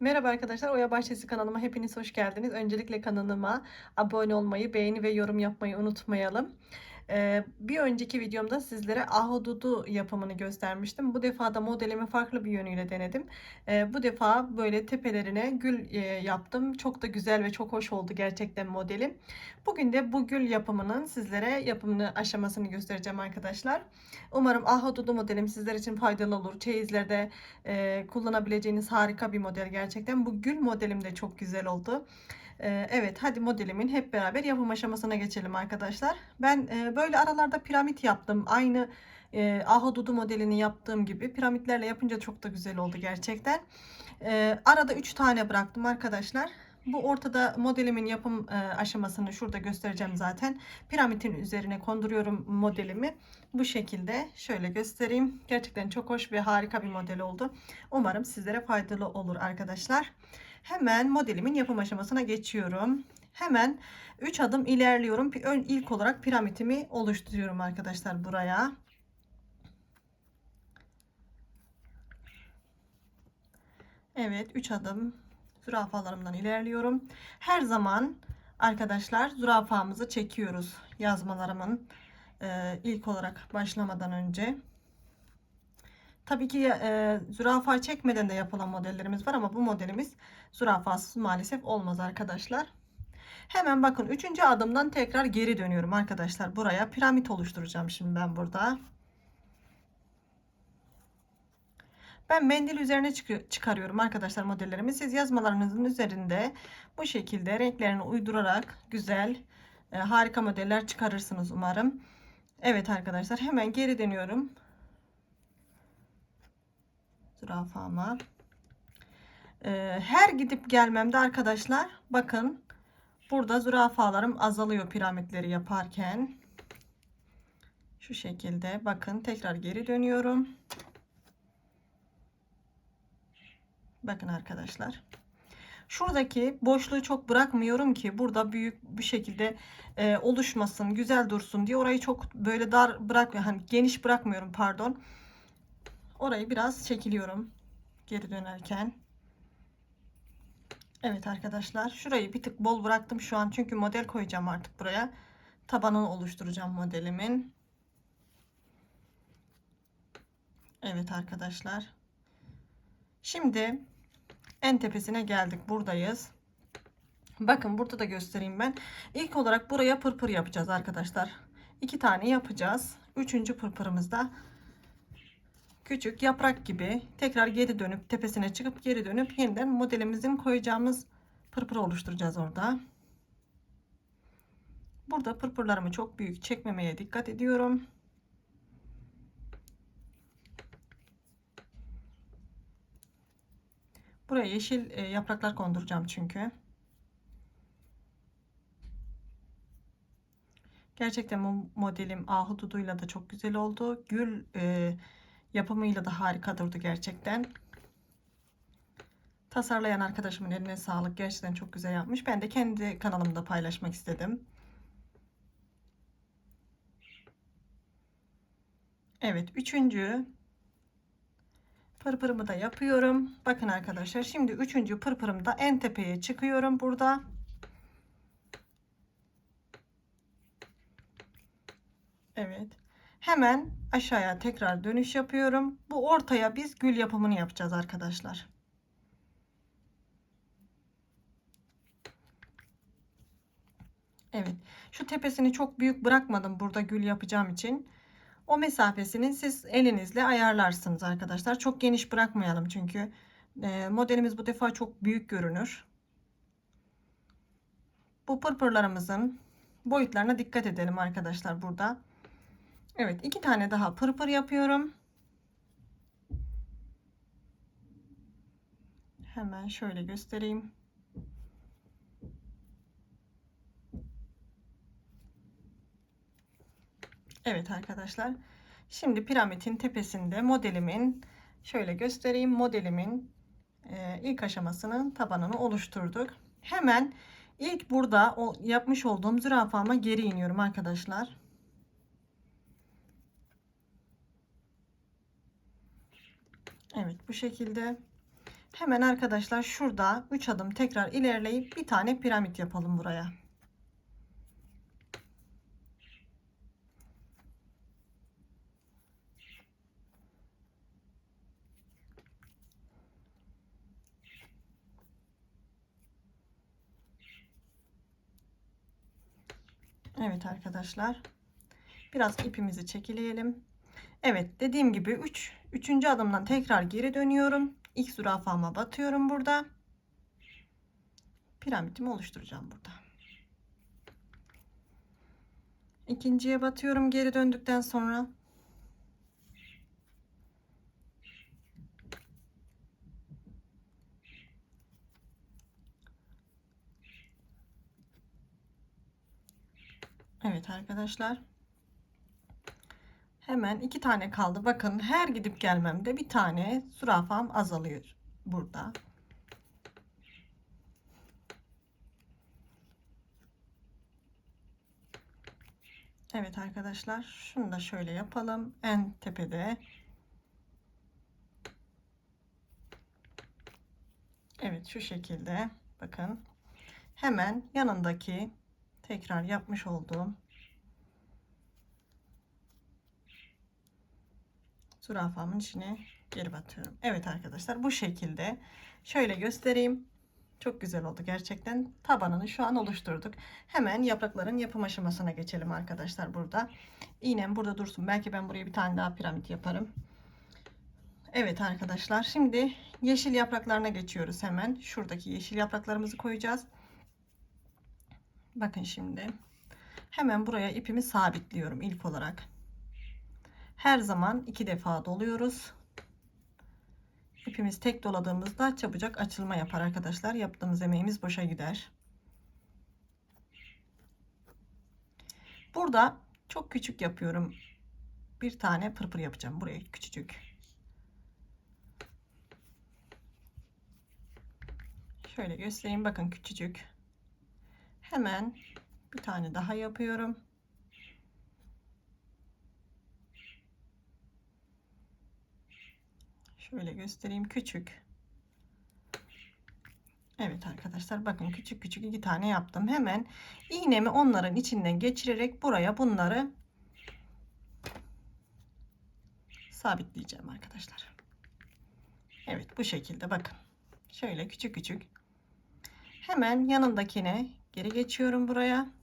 Merhaba arkadaşlar, Oya Bahçesi kanalıma hepiniz hoş geldiniz. Öncelikle kanalıma abone olmayı, beğeni ve yorum yapmayı unutmayalım. Bir önceki videomda sizlere ahududu yapımını göstermiştim. Bu defa da modelimi farklı bir yönüyle denedim. Bu defa böyle tepelerine gül yaptım. Çok da güzel ve çok hoş oldu gerçekten modelim. Bugün de bu gül yapımının sizlere yapımını aşamasını göstereceğim arkadaşlar. Umarım ahududu modelim sizler için faydalı olur. Çeyizlerde kullanabileceğiniz harika bir model gerçekten. Bu gül modelim de çok güzel oldu. E, evet hadi modelimin hep beraber yapım aşamasına geçelim arkadaşlar. Ben e, böyle aralarda piramit yaptım. Aynı e, ahududu modelini yaptığım gibi piramitlerle yapınca çok da güzel oldu gerçekten. E, arada 3 tane bıraktım arkadaşlar. Bu ortada modelimin yapım e, aşamasını şurada göstereceğim zaten. Piramidin üzerine konduruyorum modelimi. Bu şekilde şöyle göstereyim. Gerçekten çok hoş ve harika bir model oldu. Umarım sizlere faydalı olur arkadaşlar. Hemen modelimin yapım aşamasına geçiyorum. Hemen 3 adım ilerliyorum. İlk olarak piramidimi oluşturuyorum arkadaşlar buraya. Evet 3 adım zürafalarımdan ilerliyorum. Her zaman arkadaşlar zürafamızı çekiyoruz yazmalarımın ilk olarak başlamadan önce. Tabii ki e, zürafa çekmeden de yapılan modellerimiz var ama bu modelimiz zürafasız maalesef olmaz arkadaşlar. Hemen bakın 3. adımdan tekrar geri dönüyorum arkadaşlar. Buraya piramit oluşturacağım şimdi ben burada. Ben mendil üzerine çıkarıyorum arkadaşlar modellerimi. Siz yazmalarınızın üzerinde bu şekilde renklerini uydurarak güzel e, harika modeller çıkarırsınız umarım. Evet arkadaşlar hemen geri dönüyorum. Zürafama. E, her gidip gelmemde arkadaşlar bakın burada zürafalarım azalıyor piramitleri yaparken. Şu şekilde bakın tekrar geri dönüyorum. Bakın arkadaşlar. Şuradaki boşluğu çok bırakmıyorum ki burada büyük bir şekilde e, oluşmasın, güzel dursun diye orayı çok böyle dar bırak hani geniş bırakmıyorum pardon. Orayı biraz çekiliyorum geri dönerken. Evet arkadaşlar şurayı bir tık bol bıraktım şu an çünkü model koyacağım artık buraya. Tabanını oluşturacağım modelimin. Evet arkadaşlar. Şimdi en tepesine geldik. Buradayız. Bakın burada da göstereyim ben. İlk olarak buraya pırpır yapacağız arkadaşlar. İki tane yapacağız. Üçüncü pırpırımızda küçük yaprak gibi tekrar geri dönüp tepesine çıkıp geri dönüp yeniden modelimizin koyacağımız pırpır oluşturacağız orada. Burada pırpırlarımı çok büyük çekmemeye dikkat ediyorum. Buraya yeşil e, yapraklar konduracağım çünkü. Gerçekten bu modelim ahududuyla da çok güzel oldu. Gül e, yapımıyla da harika durdu gerçekten. Tasarlayan arkadaşımın eline sağlık. Gerçekten çok güzel yapmış. Ben de kendi kanalımda paylaşmak istedim. Evet, üçüncü Pırpırımı da yapıyorum. Bakın arkadaşlar şimdi üçüncü pırpırımda en tepeye çıkıyorum burada. Evet. Hemen aşağıya tekrar dönüş yapıyorum. Bu ortaya biz gül yapımını yapacağız arkadaşlar. Evet. Şu tepesini çok büyük bırakmadım burada gül yapacağım için. O mesafesini siz elinizle ayarlarsınız arkadaşlar. Çok geniş bırakmayalım çünkü e, modelimiz bu defa çok büyük görünür. Bu pırpırlarımızın boyutlarına dikkat edelim arkadaşlar burada. Evet iki tane daha pırpır yapıyorum. Hemen şöyle göstereyim. Evet arkadaşlar. Şimdi piramidin tepesinde modelimin şöyle göstereyim. Modelimin e, ilk aşamasının tabanını oluşturduk. Hemen ilk burada yapmış olduğum zürafama geri iniyorum arkadaşlar. Evet bu şekilde. Hemen arkadaşlar şurada 3 adım tekrar ilerleyip bir tane piramit yapalım buraya. Evet arkadaşlar. Biraz ipimizi çekileyelim. Evet dediğim gibi 3 üç, 3. adımdan tekrar geri dönüyorum. İlk zürafama batıyorum burada. Piramidimi oluşturacağım burada. İkinciye batıyorum geri döndükten sonra. Evet arkadaşlar. Hemen iki tane kaldı. Bakın her gidip gelmemde bir tane zürafam azalıyor burada. Evet arkadaşlar şunu da şöyle yapalım. En tepede. Evet şu şekilde bakın. Hemen yanındaki tekrar yapmış olduğum zürafamın içine geri batıyorum. Evet arkadaşlar bu şekilde şöyle göstereyim. Çok güzel oldu gerçekten. Tabanını şu an oluşturduk. Hemen yaprakların yapım aşamasına geçelim arkadaşlar burada. İğnem burada dursun. Belki ben buraya bir tane daha piramit yaparım. Evet arkadaşlar şimdi yeşil yapraklarına geçiyoruz hemen. Şuradaki yeşil yapraklarımızı koyacağız. Bakın şimdi. Hemen buraya ipimi sabitliyorum ilk olarak. Her zaman iki defa doluyoruz. İpimiz tek doladığımızda çabucak açılma yapar arkadaşlar. Yaptığımız emeğimiz boşa gider. Burada çok küçük yapıyorum. Bir tane pırpır yapacağım buraya küçücük. Şöyle göstereyim bakın küçücük. Hemen bir tane daha yapıyorum. Şöyle göstereyim küçük. Evet arkadaşlar bakın küçük küçük iki tane yaptım. Hemen iğnemi onların içinden geçirerek buraya bunları sabitleyeceğim arkadaşlar. Evet bu şekilde bakın. Şöyle küçük küçük. Hemen yanındakine geri geçiyorum buraya.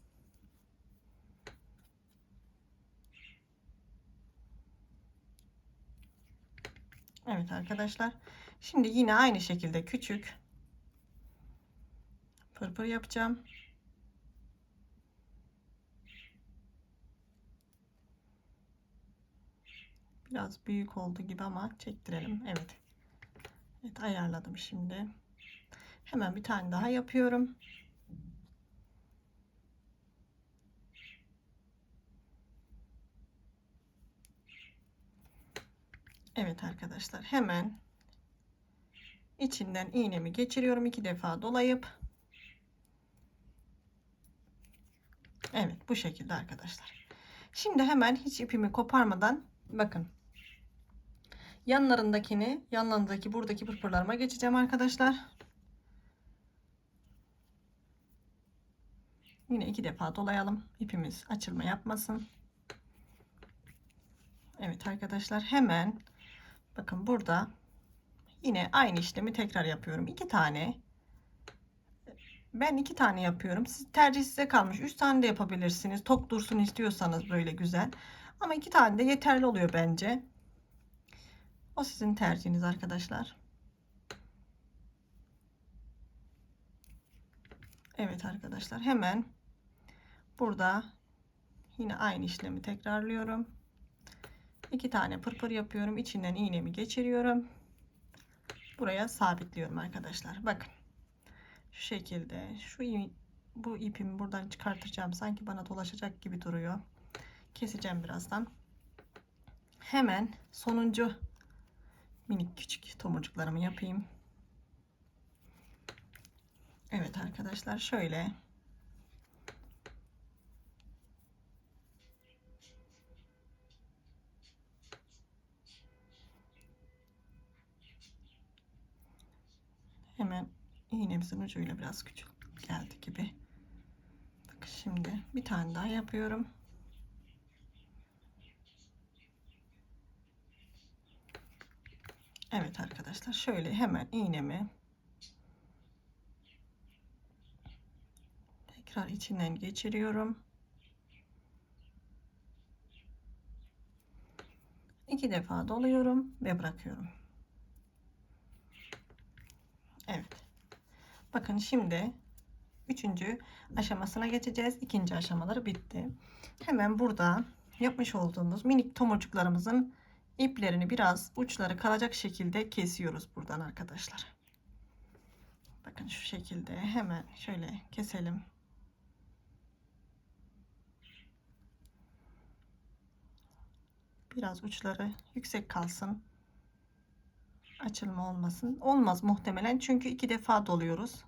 Evet arkadaşlar. Şimdi yine aynı şekilde küçük pırpır yapacağım. Biraz büyük oldu gibi ama çektirelim. Evet. Evet ayarladım şimdi. Hemen bir tane daha yapıyorum. Evet arkadaşlar hemen içinden iğnemi geçiriyorum. İki defa dolayıp. Evet bu şekilde arkadaşlar. Şimdi hemen hiç ipimi koparmadan bakın. Yanlarındakini yanlarındaki buradaki pırpırlarıma geçeceğim arkadaşlar. Yine iki defa dolayalım. İpimiz açılma yapmasın. Evet arkadaşlar hemen Bakın burada yine aynı işlemi tekrar yapıyorum. İki tane. Ben iki tane yapıyorum. Siz tercih size kalmış. Üç tane de yapabilirsiniz. Tok dursun istiyorsanız böyle güzel. Ama iki tane de yeterli oluyor bence. O sizin tercihiniz arkadaşlar. Evet arkadaşlar hemen burada yine aynı işlemi tekrarlıyorum iki tane pırpır yapıyorum. İçinden iğnemi geçiriyorum. Buraya sabitliyorum arkadaşlar. Bakın. Şu şekilde. Şu bu ipimi buradan çıkartacağım. Sanki bana dolaşacak gibi duruyor. Keseceğim birazdan. Hemen sonuncu minik küçük tomurcuklarımı yapayım. Evet arkadaşlar şöyle iğnemizin ucuyla biraz küçük geldi gibi. Bakın şimdi bir tane daha yapıyorum. Evet arkadaşlar şöyle hemen iğnemi tekrar içinden geçiriyorum. İki defa doluyorum ve bırakıyorum. Evet. Bakın şimdi üçüncü aşamasına geçeceğiz. İkinci aşamaları bitti. Hemen burada yapmış olduğumuz minik tomurcuklarımızın iplerini biraz uçları kalacak şekilde kesiyoruz buradan arkadaşlar. Bakın şu şekilde hemen şöyle keselim. Biraz uçları yüksek kalsın. Açılma olmasın. Olmaz muhtemelen çünkü iki defa doluyoruz.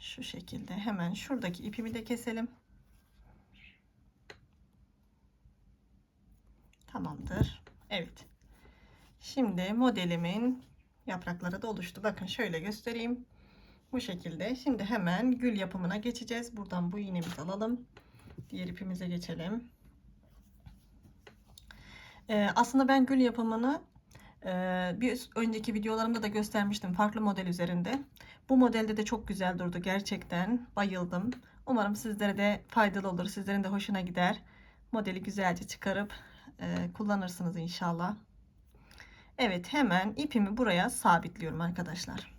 Şu şekilde hemen şuradaki ipimi de keselim. Tamamdır. Evet. Şimdi modelimin yaprakları da oluştu. Bakın şöyle göstereyim. Bu şekilde. Şimdi hemen gül yapımına geçeceğiz. Buradan bu iğnemizi alalım. Diğer ipimize geçelim. Ee, aslında ben gül yapımını e, bir önceki videolarımda da göstermiştim farklı model üzerinde. Bu modelde de çok güzel durdu gerçekten. Bayıldım. Umarım sizlere de faydalı olur. Sizlerin de hoşuna gider. Modeli güzelce çıkarıp e, kullanırsınız inşallah. Evet hemen ipimi buraya sabitliyorum arkadaşlar.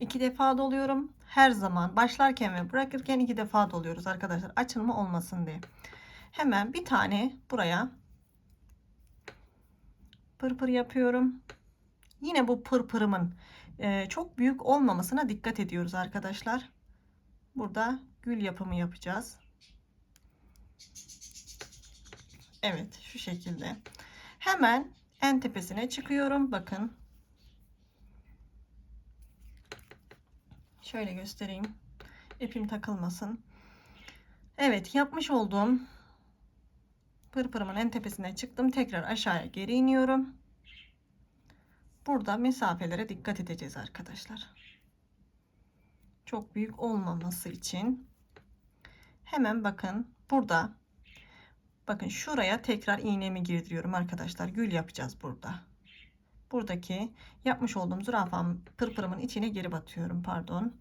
İki defa doluyorum. Her zaman başlarken ve bırakırken iki defa doluyoruz arkadaşlar. Açılma olmasın diye. Hemen bir tane buraya pırpır yapıyorum. Yine bu pırpırımın e, çok büyük olmamasına dikkat ediyoruz arkadaşlar. Burada gül yapımı yapacağız. Evet şu şekilde. Hemen en tepesine çıkıyorum. Bakın. Şöyle göstereyim. İpim takılmasın. Evet yapmış olduğum pırpırımın en tepesine çıktım. Tekrar aşağıya geri iniyorum. Burada mesafelere dikkat edeceğiz arkadaşlar. Çok büyük olmaması için. Hemen bakın burada. Bakın şuraya tekrar iğnemi girdiriyorum arkadaşlar. Gül yapacağız burada. Buradaki yapmış olduğum zürafam pırpırımın içine geri batıyorum. Pardon.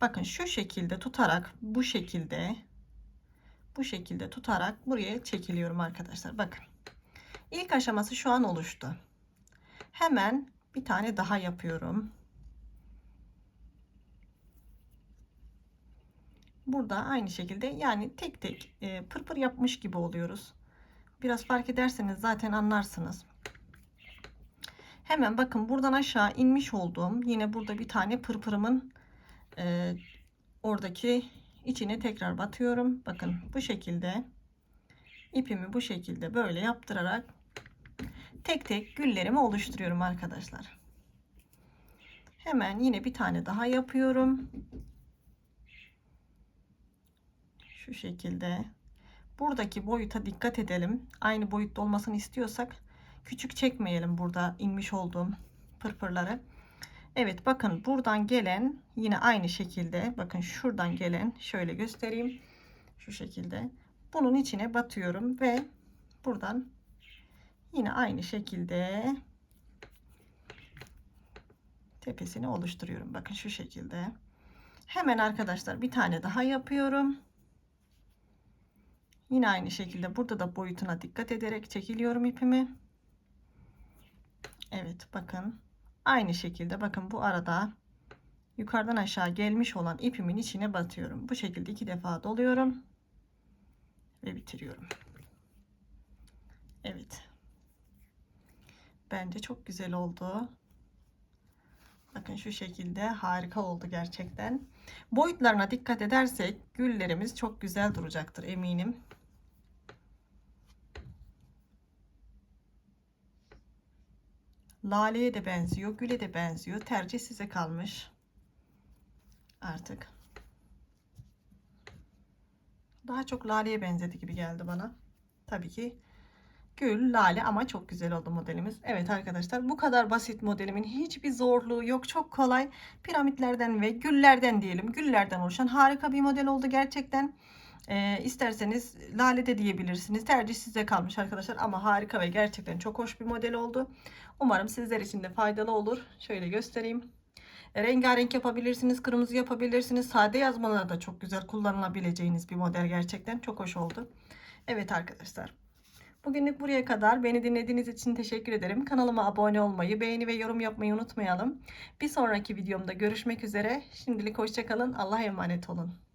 Bakın şu şekilde tutarak bu şekilde bu şekilde tutarak buraya çekiliyorum arkadaşlar. Bakın. İlk aşaması şu an oluştu. Hemen bir tane daha yapıyorum. Burada aynı şekilde yani tek tek e, pırpır yapmış gibi oluyoruz. Biraz fark ederseniz zaten anlarsınız. Hemen bakın buradan aşağı inmiş olduğum yine burada bir tane pırpırımın e, oradaki içine tekrar batıyorum. Bakın bu şekilde ipimi bu şekilde böyle yaptırarak tek tek güllerimi oluşturuyorum arkadaşlar. Hemen yine bir tane daha yapıyorum. Şu şekilde. Buradaki boyuta dikkat edelim. Aynı boyutta olmasını istiyorsak küçük çekmeyelim burada inmiş olduğum pırpırları. Evet bakın buradan gelen yine aynı şekilde bakın şuradan gelen şöyle göstereyim. Şu şekilde. Bunun içine batıyorum ve buradan yine aynı şekilde tepesini oluşturuyorum. Bakın şu şekilde. Hemen arkadaşlar bir tane daha yapıyorum. Yine aynı şekilde burada da boyutuna dikkat ederek çekiliyorum ipimi. Evet bakın. Aynı şekilde bakın bu arada yukarıdan aşağı gelmiş olan ipimin içine batıyorum. Bu şekilde iki defa doluyorum ve bitiriyorum. Evet. Bence çok güzel oldu. Bakın şu şekilde harika oldu gerçekten. Boyutlarına dikkat edersek güllerimiz çok güzel duracaktır eminim. Laleye de benziyor, güle de benziyor. Tercih size kalmış. Artık. Daha çok laleye benzedi gibi geldi bana. Tabii ki Gül, lale ama çok güzel oldu modelimiz. Evet arkadaşlar bu kadar basit modelimin hiçbir zorluğu yok. Çok kolay piramitlerden ve güllerden diyelim. Güllerden oluşan harika bir model oldu gerçekten. Ee, isterseniz lale de diyebilirsiniz. Tercih size kalmış arkadaşlar ama harika ve gerçekten çok hoş bir model oldu. Umarım sizler için de faydalı olur. Şöyle göstereyim. Rengarenk yapabilirsiniz, kırmızı yapabilirsiniz. Sade yazmalarda da çok güzel kullanılabileceğiniz bir model gerçekten. Çok hoş oldu. Evet arkadaşlar. Bugünlük buraya kadar. Beni dinlediğiniz için teşekkür ederim. Kanalıma abone olmayı, beğeni ve yorum yapmayı unutmayalım. Bir sonraki videomda görüşmek üzere. Şimdilik hoşçakalın. Allah'a emanet olun.